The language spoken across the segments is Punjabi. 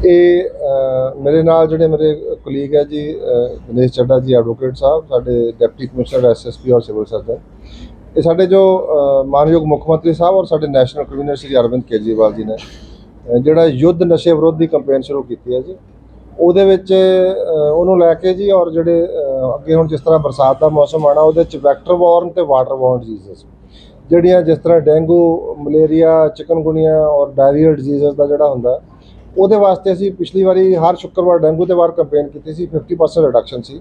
ਇਹ ਮੇਰੇ ਨਾਲ ਜਿਹੜੇ ਮੇਰੇ ਕੁਲੀਗ ਹੈ ਜੀ ਅ, ਦਿਨੇਸ਼ ਚੱਡਾ ਜੀ ਐਡਵੋਕੇਟ ਸਾਹਿਬ ਸਾਡੇ ਡਿਪਟੀ ਕਮਿਸ਼ਨਰ ਐਸਐਸਪੀ ਔਰ ਸਿਵਲ ਸਰਜਨ ਇਹ ਸਾਡੇ ਜੋ ਮਾਨਯੋਗ ਮੁੱਖ ਮੰਤਰੀ ਸਾਹਿਬ ਔਰ ਸਾਡੇ ਨੈਸ਼ਨਲ ਕਨਵੀਨਰ ਸ੍ਰੀ ਅਰਵਿੰਦ ਕੇਜਰੀਵਾਲ ਜੀ ਨੇ ਜਿਹੜਾ ਯੁੱਧ ਨਸ਼ੇ ਵਿਰੋਧੀ ਦੀ ਕੈਂਪੇਨ ਸ਼ੁਰੂ ਕੀਤੀ ਹੈ ਜੀ ਉਹਦੇ ਵਿੱਚ ਉਹਨੂੰ ਲੈ ਕੇ ਜੀ ਔਰ ਜਿਹੜੇ ਅੱਗੇ ਹੁਣ ਜਿਸ ਤਰ੍ਹਾਂ ਬਰਸਾਤ ਦਾ ਮੌਸਮ ਆਣਾ ਉਹਦੇ ਚ ਵੈਕਟਰ ਬੋਰਨ ਤੇ ਵਾਟਰ ਬੋਰਨ ਡਿਜੀਜ਼ ਜਿਹੜੀਆਂ ਜਿਸ ਤਰ੍ਹਾਂ ਡੇਂਗੂ ਮਲੇਰੀਆ ਚਿਕਨਗੁਨੀਆ ਔਰ ਡਾਇਰੀਅਲ ਡਿਜੀਜ਼ ਦਾ ਜਿਹੜਾ ਹੁੰਦਾ ਉਹਦੇ ਵਾਸਤੇ ਅਸੀਂ ਪਿਛਲੀ ਵਾਰੀ ਹਰ ਸ਼ੁੱਕਰਵਾਰ ਡੈਂਗੂ ਤੇ ਵਾਰ ਕੈਂਪੇਨ ਕੀਤੀ ਸੀ 50% ਰਿਡਕਸ਼ਨ ਸੀ।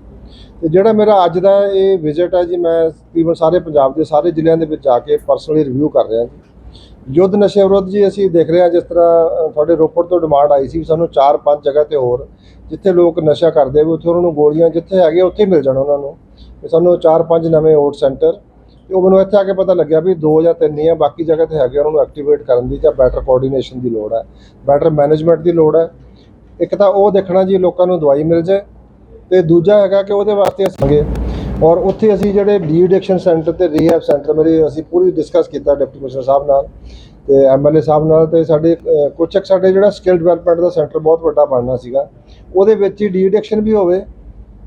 ਤੇ ਜਿਹੜਾ ਮੇਰਾ ਅੱਜ ਦਾ ਇਹ ਵਿਜ਼ਿਟ ਹੈ ਜੀ, ਮੈਂ ਤਕਰੀਬਨ ਸਾਰੇ ਪੰਜਾਬ ਦੇ ਸਾਰੇ ਜ਼ਿਲ੍ਹਿਆਂ ਦੇ ਵਿੱਚ ਜਾ ਕੇ ਪਰਸਨਲੀ ਰਿਵਿਊ ਕਰ ਰਿਹਾ ਜੀ। ਯੁੱਧ ਨਸ਼ੇ ਵਿਰੁੱਧ ਜੀ ਅਸੀਂ ਦੇਖ ਰਹੇ ਹਾਂ ਜਿਸ ਤਰ੍ਹਾਂ ਤੁਹਾਡੇ ਰੋਪੜ ਤੋਂ ਡਿਮਾਂਡ ਆਈ ਸੀ ਵੀ ਸਾਨੂੰ 4-5 ਜਗ੍ਹਾ ਤੇ ਹੋਰ ਜਿੱਥੇ ਲੋਕ ਨਸ਼ਾ ਕਰਦੇ ਵੀ ਉੱਥੇ ਉਹਨਾਂ ਨੂੰ ਗੋਲੀਆਂ ਜਿੱਥੇ ਹੈਗੇ ਉੱਥੇ ਹੀ ਮਿਲ ਜਾਣ ਉਹਨਾਂ ਨੂੰ। ਤੇ ਸਾਨੂੰ 4-5 ਨਵੇਂ ਓਟ ਸੈਂਟਰ ਤੇ ਉਹ ਮੈਨੂੰ ਇੱਥੇ ਆ ਕੇ ਪਤਾ ਲੱਗਿਆ ਵੀ ਦੋ ਜਾਂ ਤਿੰਨ ਹੀ ਆ ਬਾਕੀ ਜਗ੍ਹਾ ਤੇ ਹੈਗੇ ਉਹਨਾਂ ਨੂੰ ਐਕਟੀਵੇਟ ਕਰਨ ਦੀ ਜਾਂ ਬੈਟਰ ਕੋਆਰਡੀਨੇਸ਼ਨ ਦੀ ਲੋੜ ਹੈ ਬੈਟਰ ਮੈਨੇਜਮੈਂਟ ਦੀ ਲੋੜ ਹੈ ਇੱਕ ਤਾਂ ਉਹ ਦੇਖਣਾ ਜੀ ਲੋਕਾਂ ਨੂੰ ਦਵਾਈ ਮਿਲ ਜਾਏ ਤੇ ਦੂਜਾ ਹੈਗਾ ਕਿ ਉਹਦੇ ਵਾਸਤੇ ਅਸਾਂਗੇ ਔਰ ਉੱਥੇ ਅਸੀਂ ਜਿਹੜੇ ਡੀ ਐਡਿਕਸ਼ਨ ਸੈਂਟਰ ਤੇ ਰੀਹੈਬ ਸੈਂਟਰ ਮੇਰੇ ਅਸੀਂ ਪੂਰੀ ਡਿਸਕਸ ਕੀਤਾ ਡਿਪਟੀ ਕਮਿਸ਼ਨਰ ਸਾਹਿਬ ਨਾਲ ਤੇ ਐਮਐਲਏ ਸਾਹਿਬ ਨਾਲ ਤੇ ਸਾਡੇ ਅ, ਕੁਛ ਇੱਕ ਸਾਡੇ ਜਿਹੜਾ ਸਕਿੱਲ ਡਿਵੈਲਪਮੈਂਟ ਦਾ ਸੈਂਟਰ ਬਹੁਤ ਵੱਡਾ ਬਣਨਾ ਸੀਗਾ। ਉਹਦੇ ਵਿੱਚ ਹੀ ਡੀ ਐਡਿਕਸ਼ਨ ਵੀ ਹੋਵੇ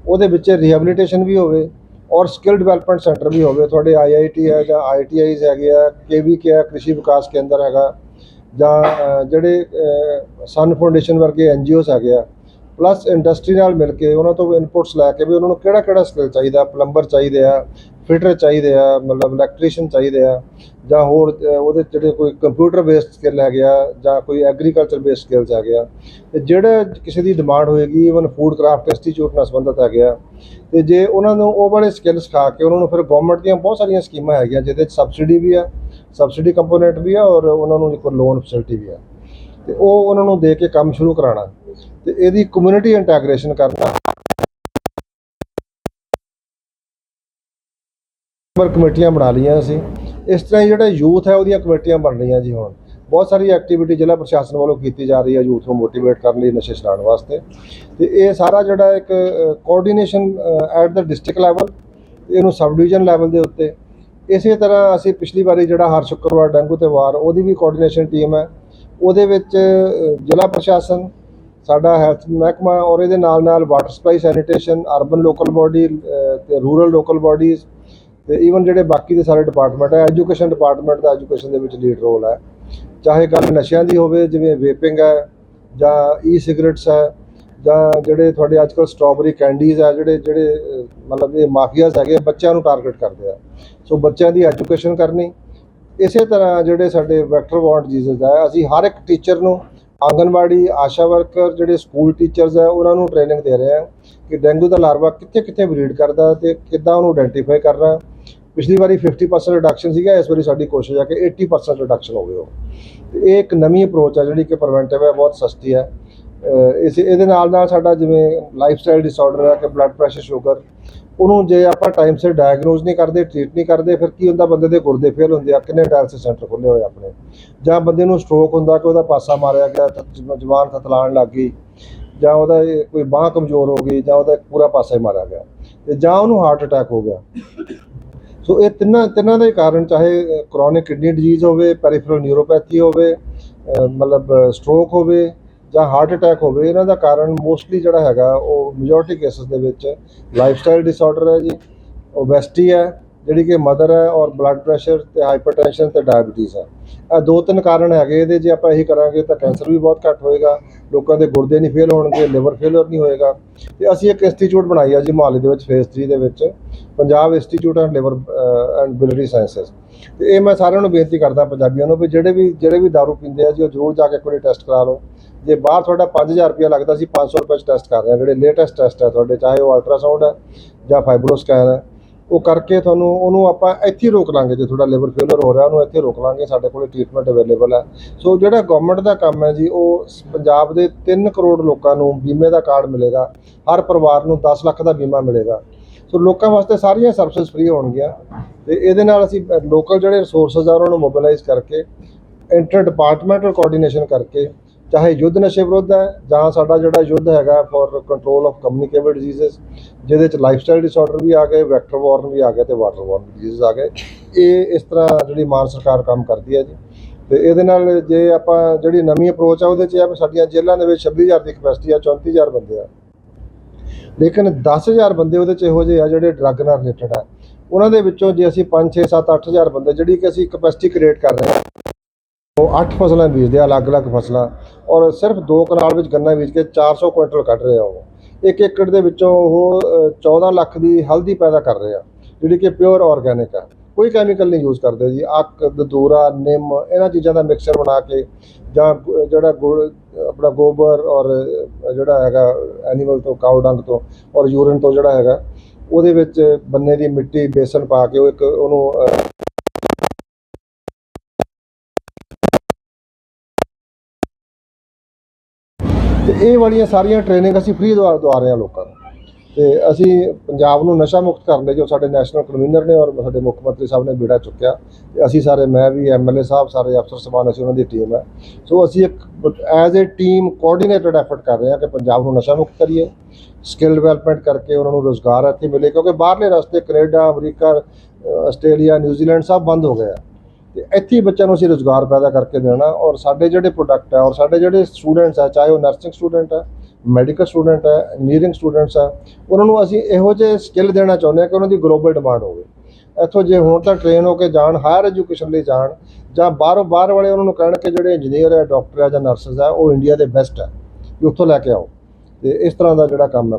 ਉਹਦੇ ਵਿੱਚ ਰਿਹੈਬਿਲਿਟੇਸ਼ਨ ਵੀ ਹੋਵੇ ਔਰ ਸਕਿੱਲ ਡਿਵੈਲਪਮੈਂਟ ਸੈਂਟਰ ਵੀ ਹੋਵੇ, ਤੁਹਾਡੇ ਆਈਆਈਟੀ ਹੈ ਜਾਂ ਆਈਟੀਆਈਜ਼ ਹੈਗੇ ਆ ਕੇਵੀਕੇ ਹੈ, ਕ੍ਰਿਸ਼ੀ ਵਿਕਾਸ ਕੇਂਦਰ ਹੈਗਾ, ਜਾਂ ਜਿਹੜੇ ਸਨ ਫਾਊਂਡੇਸ਼ਨ ਵਰਗੇ ਐਨਜੀਓਸ ਹੈਗੇ ਆ ਪਲੱਸ ਇੰਡਸਟਰੀ ਨਾਲ ਮਿਲ ਕੇ ਉਹਨਾਂ ਤੋਂ ਇਨਪੁਟਸ ਲੈ ਕੇ ਵੀ ਉਹਨਾਂ ਨੂੰ ਕਿਹੜਾ ਕਿਹੜਾ ਸਕਿੱਲ ਚਾਹੀਦਾ ਪਲੰਬਰ ਚਾਹੀਦੇ ਆ ਫਿਟਰ ਚਾਹੀਦੇ ਆ, ਮਤਲਬ ਇਲੈਕਟ੍ਰੀਸ਼ੀਅਨ ਚਾਹੀਦੇ ਆ, ਜਾਂ ਹੋਰ ਉਹਦੇ ਜਿਹੜੇ ਕੋਈ ਕੰਪਿਊਟਰ ਬੇਸਡ ਸਕਿੱਲ ਹੈਗੇ ਆ, ਜਾਂ ਕੋਈ ਐਗਰੀਕਲਚਰ ਬੇਸਡ ਸਕਿੱਲਸ ਹੈਗੇ ਆ, ਤੇ ਜਿਹੜੇ ਕਿਸੇ ਦੀ ਡਿਮਾਂਡ ਹੋਏਗੀ ਇਵਨ ਫੂਡ ਕਰਾਫਟ ਇੰਸਟੀਚਿਊਟ ਨਾਲ ਸੰਬੰਧਿਤ ਹੈਗੇ ਆ, ਤੇ ਜੇ ਉਹਨਾਂ ਨੂੰ ਉਹ ਵਾਲੇ ਸਕਿੱਲ ਸਿਖਾ ਕੇ ਉਹਨਾਂ ਨੂੰ ਫਿਰ ਗਵਰਨਮੈਂਟ ਦੀਆਂ ਬਹੁਤ ਸਾਰੀਆਂ ਸਕੀਮਾਂ ਹੈਗੀਆਂ, ਜਿਹਦੇ ਵਿੱਚ ਸਬਸਿਡੀ ਵੀ ਆ ਸਬਸਿਡੀ ਕੰਪੋਨੈਂਟ ਵੀ ਆ, ਔਰ ਉਹਨਾਂ ਨੂੰ ਇੱਕ ਲੋਨ ਫੈਸਿਲਿਟੀ ਵੀ ਆ, ਤੇ ਉਹ ਉਹਨਾਂ ਨੂੰ ਦੇ ਕੇ ਕੰਮ ਸ਼ੁਰੂ ਕਰਾਉਣਾ। ਤੇ ਇਹਦੀ ਕਮਿਊਨਿਟੀ ਇੰਟੈਗ੍ਰੇਸ਼ਨ ਕਰਨਾ। ਪਰ ਕਮੇਟੀਆਂ ਬਣਾ ਲਈਆਂ ਅਸੀਂ। ਇਸ ਤਰ੍ਹਾਂ ਹੀ ਜਿਹੜਾ ਯੂਥ ਹੈ, ਉਹਦੀਆਂ ਕਮੇਟੀਆਂ ਬਣ ਰਹੀਆਂ ਜੀ ਹੁਣ। ਬਹੁਤ ਸਾਰੀ ਐਕਟੀਵਿਟੀ ਜ਼ਿਲ੍ਹਾ ਪ੍ਰਸ਼ਾਸਨ ਵੱਲੋਂ ਕੀਤੀ ਜਾ ਰਹੀ ਹੈ ਯੂਥ ਨੂੰ ਮੋਟੀਵੇਟ ਕਰਨ ਲਈ, ਨਸ਼ੇ ਛਡਾਉਣ ਵਾਸਤੇ। ਤੇ ਇਹ ਸਾਰਾ ਜਿਹੜਾ ਇੱਕ ਕੋਆਰਡੀਨੇਸ਼ਨ ਐਟ ਦਾ ਡਿਸਟ੍ਰਿਕਟ ਲੈਵਲ ਇਹਨੂੰ ਸਬ ਡਿਵੀਜ਼ਨ ਲੈਵਲ ਦੇ ਉੱਤੇ। ਇਸੇ ਤਰ੍ਹਾਂ ਅਸੀਂ ਪਿਛਲੀ ਵਾਰੀ ਜਿਹੜਾ ਹਰ ਸ਼ੁੱਕਰਵਾਰ ਡੈਂਗੂ ਤੇ ਵਾਰ, ਉਹਦੀ ਵੀ ਕੋਆਰਡੀਨੇਸ਼ਨ ਟੀਮ ਹੈ। ਉਹਦੇ ਵਿੱਚ ਜ਼ਿਲ੍ਹਾ ਪ੍ਰਸ਼ਾਸਨ ਸਾਡਾ ਹੈਲਥ ਮਹਿਕਮਾ ਔਰ ਇਹਦੇ ਨਾਲ ਨਾਲ water supply sanitation urban local body ਤੇ ਰੂਰਲ ਲੋਕਲ ਬਾਡੀਜ਼ ਤੇ ਈਵਨ ਜਿਹੜੇ ਬਾਕੀ ਦੇ ਸਾਰੇ ਡਿਪਾਰਟਮੈਂਟ ਹੈ ਐਜੂਕੇਸ਼ਨ ਡਿਪਾਰਟਮੈਂਟ ਦਾ ਐਜੂਕੇਸ਼ਨ ਦੇ ਵਿੱਚ ਲੀਡ ਰੋਲ ਹੈ। ਚਾਹੇ ਗੱਲ ਨਸ਼ਿਆਂ ਦੀ ਹੋਵੇ, ਜਿਵੇਂ ਵੇਪਿੰਗ ਹੈ, ਜਾਂ ਈ ਸਿਗਰਟਸ ਹੈ, ਜਾਂ ਜਿਹੜੇ ਤੁਹਾਡੇ ਅੱਜਕੱਲ ਸਟ੍ਰਾਬੇਰੀ ਕੈਂਡੀਜ਼ ਆ ਜਿਹੜੇ ਜਿਹੜੇ ਮਤਲਬ ਇਹ ਮਾਫੀਆਜ਼ ਹੈਗੇ ਬੱਚਿਆਂ ਨੂੰ ਟਾਰਗੇਟ ਕਰਦੇ ਆ। ਸੋ ਬੱਚਿਆਂ ਦੀ ਐਜੂਕੇਸ਼ਨ ਕਰਨੀ, ਇਸੇ ਤਰ੍ਹਾਂ ਜਿਹੜੇ ਸਾਡੇ ਵੈਕਟਰ ਵਾਰਡ ਡਿਜ਼ੀਜ਼ ਹੈ, ਅਸੀਂ ਹਰ ਇੱਕ ਟੀਚਰ ਨੂੰ ਆਂਗਨਵਾੜੀ ਆਸ਼ਾ ਵਰਕਰ ਜਿਹੜੇ ਸਕੂਲ ਟੀਚਰਸ ਹੈ, ਉਹਨਾਂ ਨੂੰ ਟ੍ਰੇਨਿੰਗ ਦੇ ਰਹੇ ਹਾਂ ਕਿ ਡੈਂਗੂ ਦਾ ਲਾਰਵਾ ਕਿੱਥੇ ਕਿੱਥੇ ਬਰੀਡ ਕਰਦਾ ਤੇ ਕਿੱਦਾਂ ਉਹਨੂੰ ਆਇਡੈਂਟੀਫਾਈ ਕਰਨਾ। ਪਿਛਲੀ ਵਾਰੀ 50% ਰਿਡਕਸ਼ਨ ਸੀਗਾ, ਇਸ ਵਾਰੀ ਸਾਡੀ ਕੋਸ਼ਿਸ਼ ਹੈ ਕਿ 80% ਰਿਡਕਸ਼ਨ ਹੋਵੇ ਉਹ। ਤੇ ਇਹ ਇੱਕ ਨਵੀਂ ਅਪਰੋਚ ਆ ਜਿਹੜੀ ਕਿ ਪ੍ਰੀਵੈਂਟਿਵ ਹੈ, ਬਹੁਤ ਸਸਤੀ ਹੈ। ਇਸ, ਇਹਦੇ ਨਾਲ ਨਾਲ ਸਾਡਾ ਜਿਵੇਂ ਲਾਈਫ ਸਟਾਈਲ ਡਿਸਆਰਡਰ ਹੈ, ਕਿ ਬਲੱਡ ਪ੍ਰੈਸ਼ਰ ਸ਼ੂਗਰ ਉਹਨੂੰ ਜੇ ਆਪਾਂ ਟਾਈਮ ਸਿਰ ਡਾਇਗਨੋਸ ਨਹੀਂ ਕਰਦੇ ਟ੍ਰੀਟ ਨਹੀਂ ਕਰਦੇ, ਫਿਰ ਕੀ ਹੁੰਦਾ? ਬੰਦੇ ਦੇ ਗੁਰਦੇ ਫੇਲ ਹੁੰਦੇ ਆ। ਕਿੰਨੇ ਡਾਇਲਸਿਸ ਸੈਂਟਰ ਖੁੱਲੇ ਹੋਏ ਆਪਣੇ? ਜਾਂ ਬੰਦੇ ਨੂੰ ਸਟ੍ਰੋਕ ਹੁੰਦਾ ਕਿ ਉਹਦਾ ਪਾਸਾ ਮਾਰਿਆ ਗਿਆ ਜਵਾਨ ਥਤਲਾਣ ਲੱਗ ਗਈ, ਜਾਂ ਉਹਦਾ ਕੋਈ ਬਾਹ ਕਮਜ਼ੋਰ ਹੋ ਗਈ, ਜਾਂ ਉਹਦਾ ਪੂਰਾ ਪਾਸਾ ਹੀ ਮਾਰਿਆ ਗਿਆ, ਤੇ ਜਾਂ ਉਹਨੂੰ ਹਾਰਟ ਅਟੈਕ ਹੋ ਗਿਆ। ਸੋ ਇਹ ਤਿੰਨਾਂ ਤਿੰਨਾਂ ਦੇ ਕਾਰਨ, ਚਾਹੇ ਕ੍ਰੋਨਿਕ ਕਿਡਨੀ ਡਿਜ਼ੀਜ਼ ਹੋਵੇ ਪੈਰੀਫਰਲ ਨਿਊਰੋਪੈਥੀ ਹੋਵੇ ਮਤਲਬ ਸਟ੍ਰੋਕ ਹੋਵੇ ਜਾਂ ਹਾਰਟ ਅਟੈਕ ਹੋਵੇ, ਇਹਨਾਂ ਦਾ ਕਾਰਨ ਮੋਸਟਲੀ ਜਿਹੜਾ ਹੈਗਾ, ਉਹ ਮੈਜੋਰਟੀ ਕੇਸਸ ਦੇ ਵਿੱਚ ਲਾਈਫ ਸਟਾਈਲ ਡਿਸਆਰਡਰ ਹੈ ਜੀ ਓਬੈਸਿਟੀ ਹੈ, ਜਿਹੜੀ ਕਿ ਮਦਰ ਹੈ ਔਰ ਬਲੱਡ ਪ੍ਰੈਸ਼ਰ ਤੇ ਹਾਈਪਰਟੈਂਸ਼ਨ ਤੇ ਡਾਇਬੀਟੀਜ਼ ਹੈ। ਇਹ ਦੋ ਤਿੰਨ ਕਾਰਨ ਹੈਗੇ, ਇਹਦੇ ਜੇ ਆਪਾਂ ਇਹੀ ਕਰਾਂਗੇ ਤਾਂ ਕੈਂਸਰ ਵੀ ਬਹੁਤ ਘੱਟ ਹੋਏਗਾ, ਲੋਕਾਂ ਦੇ ਗੁਰਦੇ ਨਹੀਂ ਫੇਲ ਹੋਣਗੇ ਲਿਵਰ ਫੇਲਰ ਨਹੀਂ ਹੋਏਗਾ। ਤੇ ਅਸੀਂ ਇੱਕ ਇੰਸਟੀਚਿਊਟ ਬਣਾਈ ਆ ਜੀ ਮੋਹਾਲੀ ਦੇ ਵਿੱਚ ਫੇਸ 3 ਦੇ ਵਿੱਚ, Punjab institute of liver and biliary sciences ਤੇ ਇਹ ਮੈਂ ਸਾਰਿਆਂ ਨੂੰ ਬੇਨਤੀ ਕਰਦਾ ਪੰਜਾਬੀਆਂ ਨੂੰ ਵੀ ਜਿਹੜੇ ਵੀ ਜਿਹੜੇ ਵੀ दारू ਪੀਂਦੇ ਆ ਜੀ, ਉਹ ਜ਼ਰੂਰ ਜਾ ਕੇ ਇੱਕ ਵਾਰੀ ਟੈਸਟ ਕਰਾ ਲਓ। ਜੇ ਬਾਹਰ ਤੁਹਾਡਾ 5000 ਰੁਪਇਆ ਲੱਗਦਾ ਸੀ 500 ਰੁਪਏ ਚ ਟੈਸਟ ਕਰ ਰਹੇ ਆ ਜਿਹੜੇ ਲੇਟੈਸਟ ਟੈਸਟ ਹੈ ਤੁਹਾਡੇ, ਚਾਹੇ ਉਹ ਅਲਟਰਾਸਾਊਂਡ ਹੈ ਜਾਂ ਫਾਈਬਰੋ ਸਕੈਨ ਹੈ, ਉਹ ਕਰਕੇ ਤੁਹਾਨੂੰ, ਉਹਨੂੰ ਆਪਾਂ ਇੱਥੇ ਹੀ ਰੋਕ ਲਾਂਗੇ, ਜੇ ਤੁਹਾਡਾ ਲਿਵਰ ਫੇਲਰ ਹੋ ਰਿਹਾ, ਉਹਨੂੰ ਇੱਥੇ ਰੋਕ ਲਾਂਗੇ, ਸਾਡੇ ਕੋਲੇ ਟ੍ਰੀਟਮੈਂਟ ਅਵੇਲੇਬਲ ਹੈ। ਸੋ ਜਿਹੜਾ ਗਵਰਨਮੈਂਟ ਦਾ ਕੰਮ ਹੈ ਜੀ, ਉਹ ਪੰਜਾਬ ਦੇ 3 ਕਰੋੜ ਲੋਕਾਂ ਨੂੰ ਬੀਮੇ ਦਾ ਕਾਰਡ ਮਿਲੇਗਾ, ਹਰ ਪਰਿਵਾਰ ਨੂੰ 10 ਲੱਖ ਦਾ ਬੀਮਾ ਮਿਲੇਗਾ। ਸੋ ਲੋਕਾਂ ਵਾਸਤੇ ਸਾਰੀਆਂ ਸਰਵਿਸਿਜ਼ ਫ੍ਰੀ ਹੋਣਗੀਆਂ, ਤੇ ਇਹਦੇ ਨਾਲ ਅਸੀਂ ਲੋਕਲ ਜਿਹੜੇ ਰਿਸੋਰਸਸ ਆ, ਉਹਨਾਂ ਨੂੰ ਮੋਬਿਲਾਈਜ਼ ਕਰਕੇ ਇੰਟਰ ਡਿਪਾਰਟਮੈਂਟਲ ਕੋਆਰਡੀਨੇਸ਼ਨ ਕਰਕੇ ਚਾਹੇ ਯੁੱਧ ਨਸ਼ੇ ਵਿਰੁੱਧ ਹੈ ਜਾਂ ਸਾਡਾ ਜਿਹੜਾ ਯੁੱਧ ਹੈਗਾ for control of communicable diseases ਜਿਹਦੇ ਚ ਲਾਈਫਸਟਾਈਲ ਡਿਸਆਰਡਰ ਵੀ ਆ ਗਏ ਵੈਕਟਰ ਵਾਰਨ ਵੀ ਆ ਗਏ ਤੇ ਵਾਟਰ ਵਾਰਨ ਡਿਜ਼ੀਜ਼ ਆ ਗਏ। ਇਹ ਇਸ ਤਰ੍ਹਾਂ ਜਿਹੜੀ ਮਾਨ ਸਰਕਾਰ ਕੰਮ ਕਰਦੀ ਹੈ ਜੀ। ਤੇ ਇਹਦੇ ਨਾਲ ਜੇ ਆਪਾਂ ਜਿਹੜੀ ਨਵੀਂ ਅਪਰੋਚ ਆ, ਉਹਦੇ 'ਚ ਆ ਵੀ ਸਾਡੀਆਂ ਜੇਲ੍ਹਾਂ ਦੇ ਵਿੱਚ 26000 ਦੀ ਕਪੈਸਿਟੀ ਆ 34000 ਬੰਦੇ ਆ। ਲੇਕਿਨ 10000 ਬੰਦੇ ਉਹਦੇ 'ਚ ਇਹੋ ਜਿਹੇ ਆ ਜਿਹੜੇ ਡਰੱਗ ਨਾਲ ਰਿਲੇਟਡ ਆ। ਉਹਨਾਂ ਦੇ ਵਿੱਚੋਂ ਜੇ ਅਸੀਂ 5 6 7 8000 ਬੰਦੇ, ਜਿਹੜੀ ਕਿ ਅਸੀਂ ਕਪੈਸਿਟੀ ਕ੍ਰੀਏਟ ਕਰ ਰਹੇ ਹਾਂ 8 ਫਸਲਾਂ ਬੀਜਦੇ ਆ ਅਲੱਗ-ਅਲੱਗ ਫਸਲਾਂ। ਔਰ ਸਿਰਫ ਦੋ ਕਨਾਲ ਵਿੱਚ ਗੰਨਾ ਬੀਜ ਕੇ 400 ਕੁਇੰਟਲ ਕੱਢ ਰਹੇ ਆ ਉਹ। ਇੱਕ ਏਕੜ ਦੇ ਵਿੱਚੋਂ ਉਹ ਅ, 14 ਲੱਖ ਦੀ ਹਲਦੀ ਪੈਦਾ ਕਰ ਰਹੇ ਆ ਜਿਹੜੀ ਕਿ ਪਿਓਰ ਆਰਗੈਨਿਕ ਆ। ਕੋਈ ਕੈਮੀਕਲ ਨਹੀਂ ਯੂਜ਼ ਕਰਦੇ ਜੀ। ਅੱਕ ਦਦੂਰਾ ਨਿੰਮ ਇਹਨਾਂ ਚੀਜ਼ਾਂ ਦਾ ਮਿਕਸਚਰ ਬਣਾ ਕੇ ਜਾਂ ਜਿਹੜਾ ਗੁੜ ਆਪਣਾ ਗੋਬਰ ਔਰ ਜਿਹੜਾ ਹੈਗਾ ਐਨੀਮਲ ਤੋਂ ਕਾਊ ਡੰਗ ਤੋਂ ਔਰ ਯੂਰਨ ਤੋਂ ਜਿਹੜਾ ਹੈਗਾ ਉਹਦੇ ਵਿੱਚ ਬੰਨੇ ਦੀ ਮਿੱਟੀ ਬੇਸਨ ਪਾ ਕੇ ਉਹ ਇੱਕ ਉਹਨੂੰ ਤੇ ਇਹ ਵਾਲੀਆਂ ਸਾਰੀਆਂ ਟ੍ਰੇਨਿੰਗ ਅਸੀਂ ਫ੍ਰੀ ਦਵਾ ਦਵਾ ਰਹੇ ਹਾਂ ਲੋਕਾਂ ਨੂੰ। ਤੇ ਅਸੀਂ ਪੰਜਾਬ ਨੂੰ ਨਸ਼ਾ ਮੁਕਤ ਕਰਨ ਲਈ ਜੋ ਸਾਡੇ ਨੈਸ਼ਨਲ ਕਨਵੀਨਰ ਨੇ ਔਰ ਸਾਡੇ ਮੁੱਖ ਮੰਤਰੀ ਸਾਹਿਬ ਨੇ ਬੇੜਾ ਚੁੱਕਿਆ, ਤੇ ਅਸੀਂ ਸਾਰੇ ਮੈਂ ਵੀ ਐਮਐਲਏ ਸਾਹਿਬ, ਸਾਰੇ ਅਫਸਰ ਸਮਾਨ ਅਸੀਂ ਉਹਨਾਂ ਦੀ ਟੀਮ ਹੈ। ਸੋ ਅਸੀਂ ਇੱਕ as a team coordinated effort ਕਰ ਰਹੇ ਹਾਂ ਕਿ ਪੰਜਾਬ ਨੂੰ ਨਸ਼ਾ ਮੁਕਤ ਕਰੀਏ ਸਕਿੱਲ ਡਿਵੈਲਪਮੈਂਟ ਕਰਕੇ ਉਹਨਾਂ ਨੂੰ ਰੋਜ਼ਗਾਰ ਇੱਥੇ ਮਿਲੇ, ਕਿਉਂਕਿ ਬਾਹਰਲੇ ਰਸਤੇ ਕੈਨੇਡਾ, ਅਮਰੀਕਾ ਆਸਟ੍ਰੇਲੀਆ, ਨਿਊਜ਼ੀਲੈਂਡ ਸਭ ਬੰਦ ਹੋ ਗਏ ਆ। ਤੇ ਇੱਥੇ ਹੀ ਬੱਚਿਆਂ ਨੂੰ ਅਸੀਂ ਰੋਜ਼ਗਾਰ ਪੈਦਾ ਕਰਕੇ ਦੇਣਾ ਔਰ ਸਾਡੇ ਜਿਹੜੇ ਪ੍ਰੋਡਕਟ ਹੈ ਔਰ ਸਾਡੇ ਜਿਹੜੇ ਸਟੂਡੈਂਟਸ ਹੈ ਚਾਹੇ ਉਹ ਨਰਸਿੰਗ ਸਟੂਡੈਂਟ ਹੈ ਮੈਡੀਕਲ ਸਟੂਡੈਂਟ ਹੈ ਇੰਜੀਨੀਅਰਿੰਗ ਸਟੂਡੈਂਟਸ ਹੈ ਉਹਨਾਂ ਨੂੰ ਅਸੀਂ ਇਹੋ ਜਿਹੇ ਸਕਿੱਲ ਦੇਣਾ ਚਾਹੁੰਦੇ ਹਾਂ ਕਿ ਉਹਨਾਂ ਦੀ ਗਲੋਬਲ ਡਿਮਾਂਡ ਹੋਵੇ। ਇੱਥੋਂ ਜੇ ਹੁਣ ਤਾਂ ਟ੍ਰੇਨ ਹੋ ਕੇ ਜਾਣ ਹਾਇਰ ਐਜੂਕੇਸ਼ਨ ਲਈ ਜਾਣ, ਜਾਂ ਬਾਹਰੋਂ ਬਾਹਰ ਵਾਲੇ ਉਹਨਾਂ ਨੂੰ ਕਹਿਣ ਕਿ ਜਿਹੜੇ ਇੰਜੀਨੀਅਰ ਹੈ ਡਾਕਟਰ ਹੈ ਜਾਂ ਨਰਸਸ ਹੈ ਉਹ ਇੰਡੀਆ ਦੇ ਬੈਸਟ ਹੈ ਵੀ ਉੱਥੋਂ ਲੈ ਕੇ ਆਓ। ਤੇ ਇਸ ਤਰ੍ਹਾਂ ਦਾ ਜਿਹੜਾ ਕੰਮ ਹੈ ਕੁਛ